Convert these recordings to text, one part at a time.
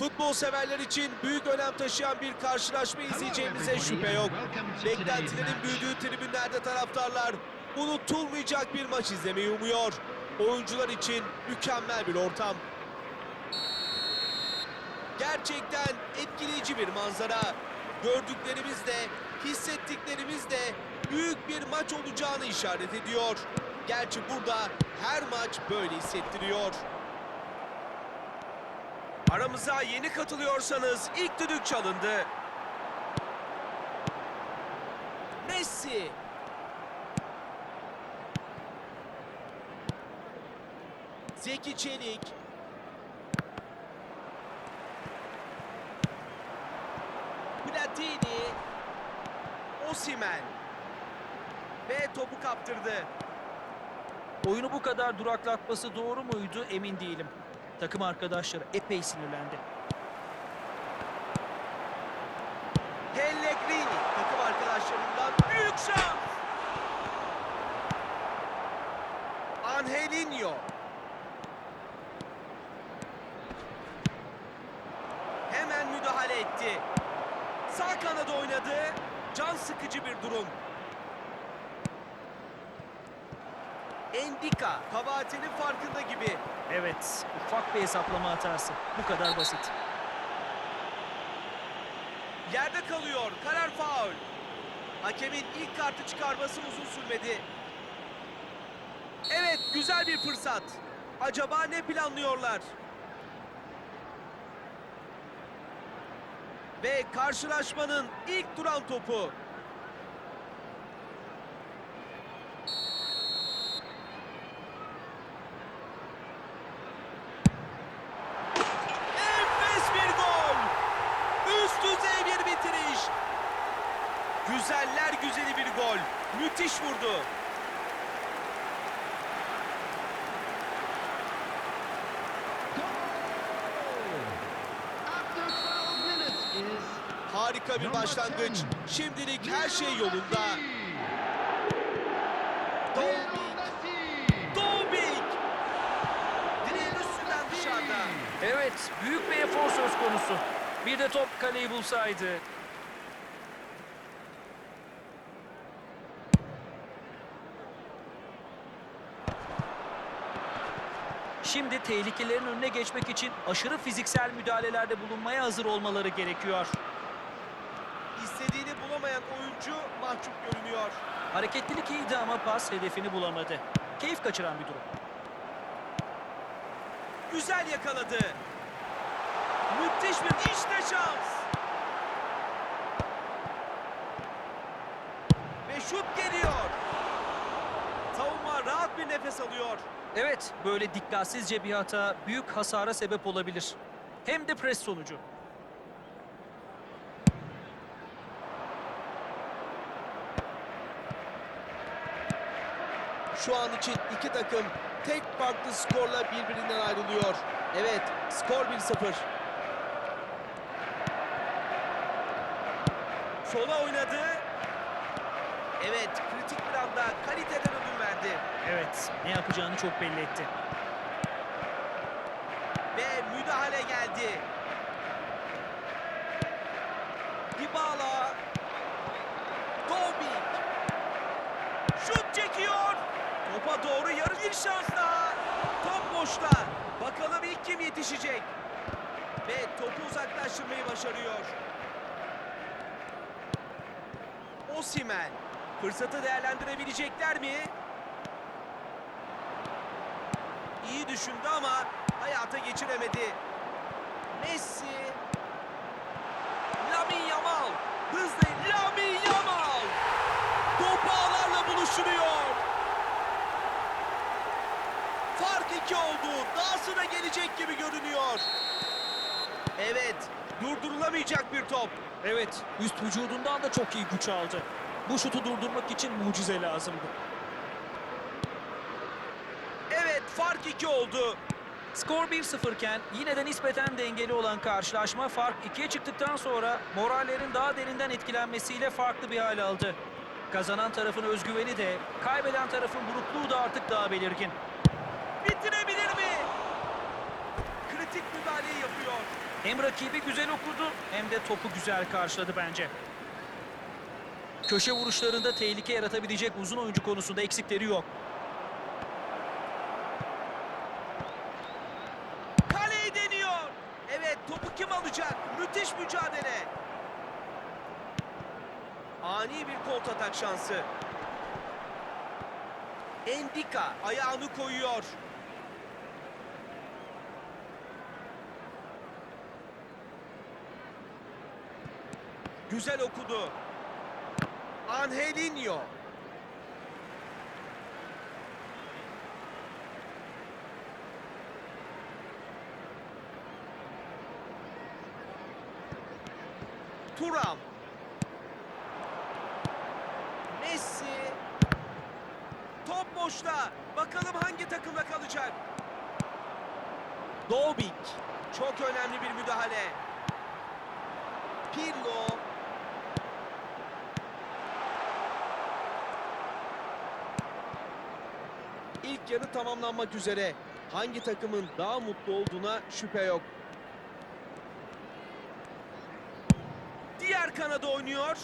Futbol severler için büyük önem taşıyan bir karşılaşma izleyeceğimize şüphe yok. Beklentilerin büyüdüğü tribünlerde taraftarlar unutulmayacak bir maç izlemeyi umuyor. Oyuncular için mükemmel bir ortam. Gerçekten etkileyici bir manzara. Gördüklerimiz de, hissettiklerimiz de büyük bir maç olacağını işaret ediyor. Gerçi burada her maç böyle hissettiriyor. Aramıza yeni katılıyorsanız ilk düdük çalındı. Messi. Zeki Çelik. Platini. Osimen. Ve topu kaptırdı. Oyunu bu kadar duraklatması doğru muydu emin değilim. Takım arkadaşları epey sinirlendi. Pellegrini takım arkadaşlarından büyük şans. Angelinho. Hemen müdahale etti. Sağ kanada oynadı. Can sıkıcı bir durum. Endika kabahatinin farkında gibi. Evet, ufak bir hesaplama hatası. Bu kadar basit. Yerde kalıyor. Karar faul. Hakemin ilk kartı çıkarması uzun sürmedi. Evet, güzel bir fırsat. Acaba ne planlıyorlar? Ve karşılaşmanın ilk duran topu. Enfes bir gol. Üst düzey bir bitiriş. Güzeller güzeli bir gol. Müthiş vurdu. Harika bir başlangıç. Şimdilik her şey yolunda. Dombik. Dombik. Direğin üstünden dışarıda. Evet, büyük bir efor söz konusu. Bir de top kaleyi bulsaydı. Şimdi tehlikelerin önüne geçmek için aşırı fiziksel müdahalelerde bulunmaya hazır olmaları gerekiyor. İstediğini bulamayan oyuncu mahcup görünüyor. Hareketlilik iyiydi ama pas hedefini bulamadı. Keyif kaçıran bir durum. Güzel yakaladı. Müthiş bir işte şans. Ve şut geliyor. Savunma rahat bir nefes alıyor. Evet, böyle dikkatsizce bir hata büyük hasara sebep olabilir. Hem de pres sonucu. Şu an için iki takım tek farklı skorla birbirinden ayrılıyor. Evet, skor 1-0. Sola oynadı. Evet, kritik bir anda kaliteden verdi. Evet, ne yapacağını çok belli etti. Ve müdahale geldi. Dybala. Dombik. Şut çekiyor. Topa doğru yarı bir şans daha. Top boşta. Bakalım ilk kim yetişecek. Ve topu uzaklaştırmayı başarıyor. Osimen. Fırsatı değerlendirebilecekler mi? İyi düşündü ama hayata geçiremedi. Messi. Lamine Yamal. Hızlı Lamine Yamal. Top ağlarla buluşturuyor. Fark iki oldu. Dahası da gelecek gibi görünüyor. Evet. Durdurulamayacak bir top. Evet, üst vücudundan da çok iyi güç aldı. Bu şutu durdurmak için mucize lazımdı. Evet fark iki oldu. Skor 1-0 iken yine de nispeten dengeli olan karşılaşma fark 2'ye çıktıktan sonra morallerin daha derinden etkilenmesiyle farklı bir hal aldı. Kazanan tarafın özgüveni de, kaybeden tarafın burukluğu da artık daha belirgin. Bitirebilir mi? Kritik müdahale müdahaleyi yapıyor. Hem rakibi güzel okudu hem de topu güzel karşıladı bence. Köşe vuruşlarında tehlike yaratabilecek uzun oyuncu konusunda eksikleri yok. Kaleyi deniyor. Evet topu kim alacak? Müthiş mücadele. Ani bir kontratak şansı. Endika ayağını koyuyor. Güzel okudu. Angelinho. Turam. Messi. Top boşta. Bakalım hangi takımda kalacak. Dobik. Çok önemli bir müdahale. Pirlo. İlk yarı tamamlanmak üzere. Hangi takımın daha mutlu olduğuna şüphe yok. Diğer kanada oynuyor.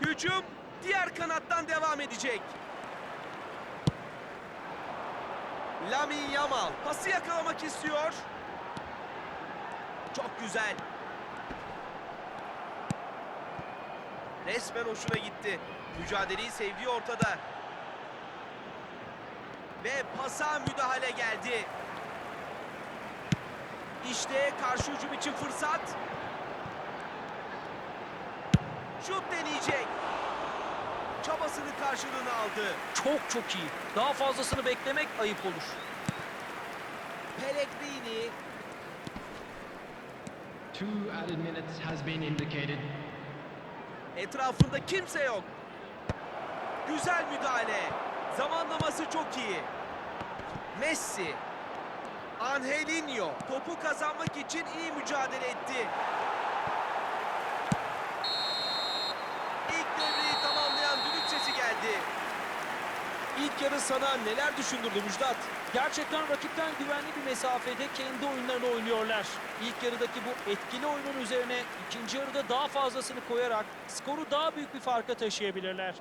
Hücum diğer kanattan devam edecek. Lamin Yamal pası yakalamak istiyor. Çok güzel. Resmen hoşuna gitti. Mücadeleyi sevdiği ortada. Ve pasa müdahale geldi. İşte karşı hücum için fırsat. Şut deneyecek. Çabasının karşılığını aldı. Çok çok iyi. Daha fazlasını beklemek ayıp olur. Pellegrini Two added minutes has been indicated. etrafında kimse yok. Güzel müdahale. Zamanlaması çok iyi. Messi. Angelinho topu kazanmak için iyi mücadele etti. İlk devreyi tamamlayan düdük sesi geldi. İlk yarı sana neler düşündürdü Müjdat? Gerçekten rakipten güvenli bir mesafede kendi oyunlarını oynuyorlar. İlk yarıdaki bu etkili oyunun üzerine ikinci yarıda daha fazlasını koyarak skoru daha büyük bir farka taşıyabilirler.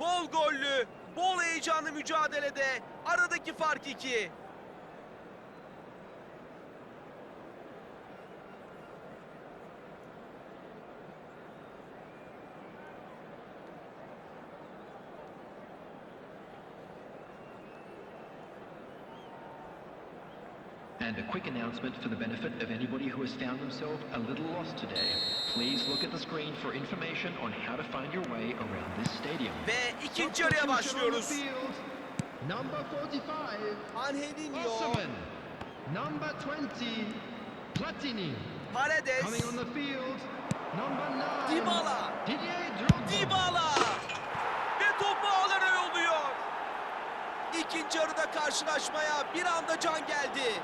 Bol gollü, bol heyecanlı mücadelede aradaki fark iki. And a quick announcement for the benefit of anybody who has found themselves a little lost today. Please look at the screen for information on how to find your way around this stadium. Ve ikinci yarıya başlıyoruz. Number 45, Angelinho, Osimhen. Number 20, Platini. Paredes, Coming on the field, number 9, Dybala, Didier Drogba. Dybala ve topu ağlara yolluyor. İkinci yarıda karşılaşmaya bir anda can geldi.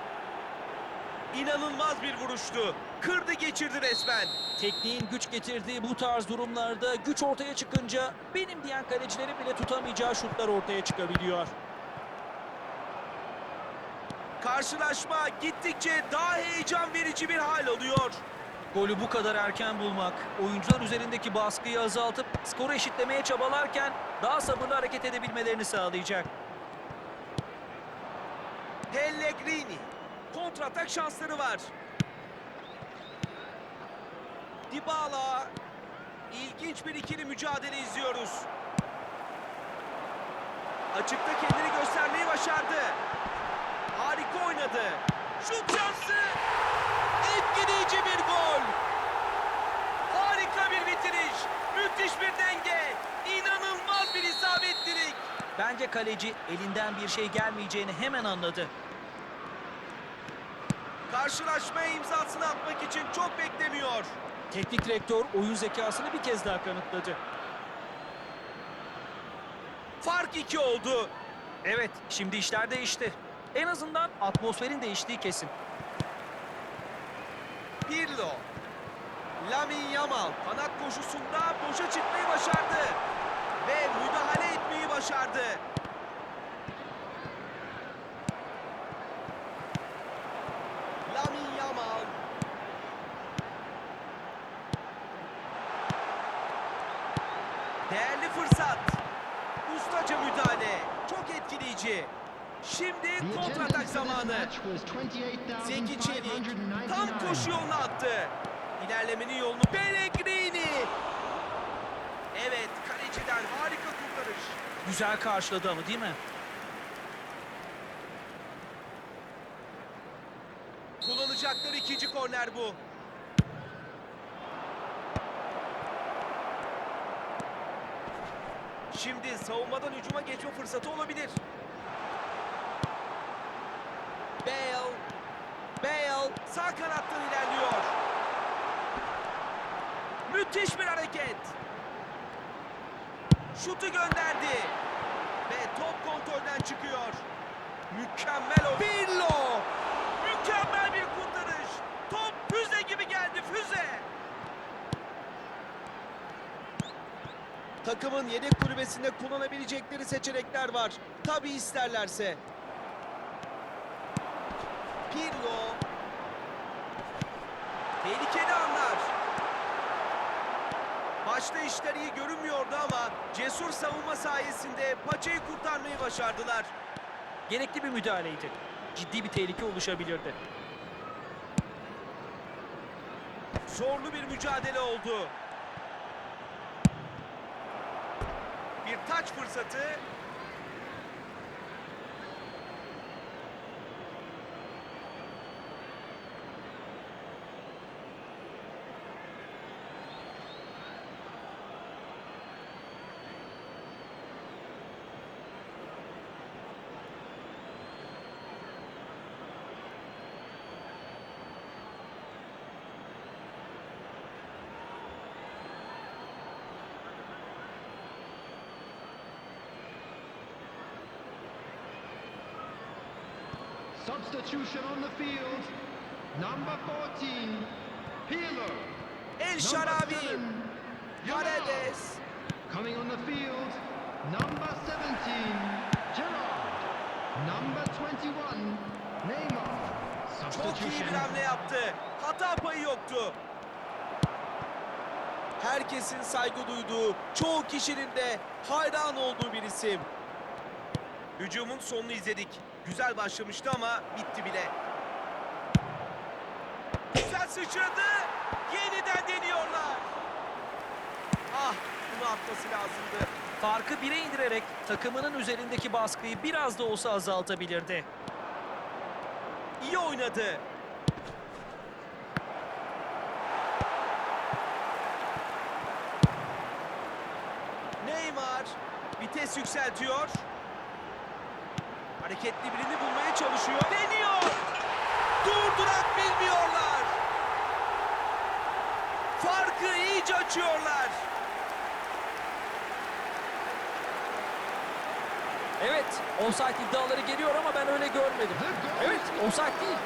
İnanılmaz bir vuruştu. Kırdı geçirdi resmen. Tekniğin güç getirdiği bu tarz durumlarda güç ortaya çıkınca benim diyen kalecileri bile tutamayacağı şutlar ortaya çıkabiliyor. Karşılaşma gittikçe daha heyecan verici bir hal alıyor. Golü bu kadar erken bulmak, oyuncular üzerindeki baskıyı azaltıp skoru eşitlemeye çabalarken daha sabırlı hareket edebilmelerini sağlayacak. Pellegrini. Kontratak şansları var. Dybala. İlginç bir ikili mücadele izliyoruz. Açıkta kendini göstermeyi başardı. Harika oynadı. Şut şansı. Etkileyici bir gol. Harika bir bitiriş. Müthiş bir denge. İnanılmaz bir isabetlilik. Bence kaleci elinden bir şey gelmeyeceğini hemen anladı. Karşılaşmaya imzasını atmak için çok beklemiyor. Teknik direktör oyun zekasını bir kez daha kanıtladı. Fark iki oldu. Evet, şimdi işler değişti. En azından atmosferin değiştiği kesin. Pirlo. Lamin Yamal kanat koşusunda boşa çıkmayı başardı. Ve müdahale etmeyi başardı. Lamin Değerli fırsat. Ustaca müdahale. Çok etkileyici. Şimdi kontratak zamanı. Zeki Çelik 28,599. tam koşu yoluna attı. İlerlemenin yolunu Pellegrini. Evet kaleciden harika kurtarış. Güzel karşıladı ama değil mi? Kullanacakları ikinci korner bu. Şimdi savunmadan hücuma geçme fırsatı olabilir. Bale. Bale sağ kanattan ilerliyor. Müthiş bir hareket. Şutu gönderdi. Ve top kontrolden çıkıyor. Mükemmel o. Pirlo. Mükemmel bir kurtarış. Top füze gibi geldi füze. Takımın yedek kulübesinde kullanabilecekleri seçenekler var. Tabi isterlerse. Pirlo. Tehlikeli anlar. Başta işler iyi görünmüyordu ama cesur savunma sayesinde paçayı kurtarmayı başardılar. Gerekli bir müdahaleydi. Ciddi bir tehlike oluşabilirdi. Zorlu bir mücadele oldu. Bir taç fırsatı. Substitution on the field. Number 14, Pirlo. El seven, Paredes. Coming on the field, number 17, Gerrard. Number 21, Neymar. Çok iyi bir hamle yaptı. Hata payı yoktu. Herkesin saygı duyduğu, çoğu kişinin de hayran olduğu bir isim. Hücumun sonunu izledik. Güzel başlamıştı ama bitti bile. Güzel sıçradı. Yeniden deniyorlar. Ah, bunu atması lazımdı. Farkı bire indirerek takımının üzerindeki baskıyı biraz da olsa azaltabilirdi. İyi oynadı. Neymar vites yükseltiyor. Hareketli birini bulmaya çalışıyor. Deniyor. Durdurak bilmiyorlar. Farkı iyice açıyorlar. Evet, offside iddiaları geliyor ama ben öyle görmedim. Evet, offside değil.